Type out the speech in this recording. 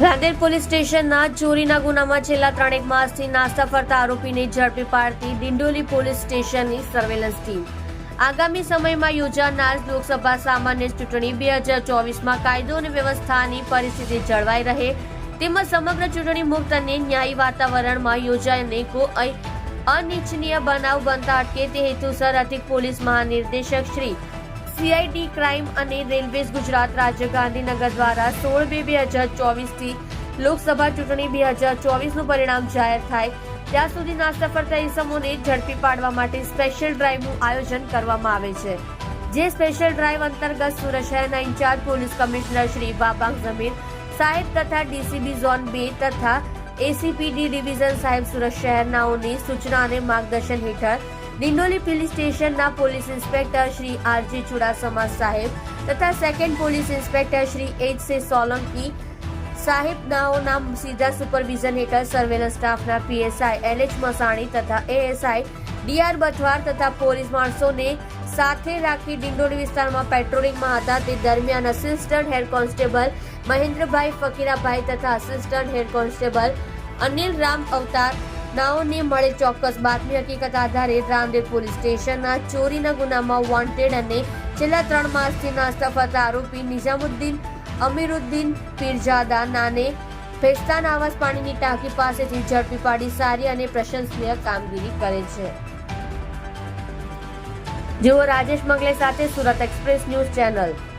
Rander police સ્ટેશનના ચોરીના ગુનામાં છેલ્લા ત્રણેક માસથી નાસ્તા ફરતા આરોપીને ઝડપી પાડતી દિંડોલી પોલીસ સ્ટેશનની સર્વેલન્સ ટીમ આગામી સમયમાં યોજાનાર લોકસભા સામાન્ય ચૂંટણી બે હજાર ચોવીસમાં કાયદો અને વ્યવસ્થાની પરિસ્થિતિ જળવાઈ રહે તેમજ સમગ્ર ચૂંટણી મુક્ત અને ન્યાયી વાતાવરણમાં યોજાય અનેકો અનિચ્છનીય બનાવ બનતા અટકે તે હેતુસર અધિક પોલીસ મહાનિર્દેશક શ્રી સીઆઈડી ક્રાઇમ અને રેલવેઝ ગુજરાત રાજ્ય ગાંધીનગર દ્વારા સોળ બે બે હજાર ચોવીસથી લોકસભા ચૂંટણી બે હજાર ચોવીસનું પરિણામ જાહેર થાય. ત્યાં સુધી નાસ્તા ફરતા ઇસમોને ઝડપી પાડવા માટે સ્પેશિયલ ડ્રાઈવનું આયોજન કરવામાં આવે છે. જે સ્પેશિયલ ડ્રાઈવ અંતર્ગત સુરત શહેરના in charge police commissioner Shri બાબાંગ Zameer સાહેબ તથા ડીસીબી ઝોન બે તથા એસીપીડી ડિવિઝન સાહેબ સુરત શહેરનાઓની સૂચના અને માર્ગદર્શન હેઠળ દિંડોલી પોલીસ સ્ટેશનના police inspector Shri R G Chudasama સાહેબ તથા second police inspector Shri H S Solanki સાહેબનાઓના સીધા સુપરવિઝન હેઠળ સર્વેલન્સ સ્ટાફના પીએસઆઈ એલ એચ મસાણી તથા એએસઆઈ ડીઆર બથવાર તથા પોલીસ માણસોને સાથે રાખી ડિંડોલી વિસ્તારમાં પેટ્રોલિંગમાં હતા. તે દરમિયાન assistant head constable Mahendrabhai Fakirabhai તથા assistant head constable Anil Ram Avatar નાઓને મળે ચોક્કસ બાતમી હકીકત આધારે રામદેવ પોલીસ સ્ટેશનના ચોરીના ગુનામાં વોન્ટેડ અને છેલ્લા ત્રણ માસથી નાસ્તા ફરતા આરોપી નિઝામુદ્દીન, અમીરુદ્દીન, પીરજાદા નાને ફેસ્તાન આવાસ પાણીની ટાંકી પાસેથી ઝડપી પાડી સારી અને પ્રશંસનીય કામગીરી કરે છે. જેઓ રાજેશ મંગલે સાથે સુરત એક્સપ્રેસ ન્યૂઝ ચેનલ.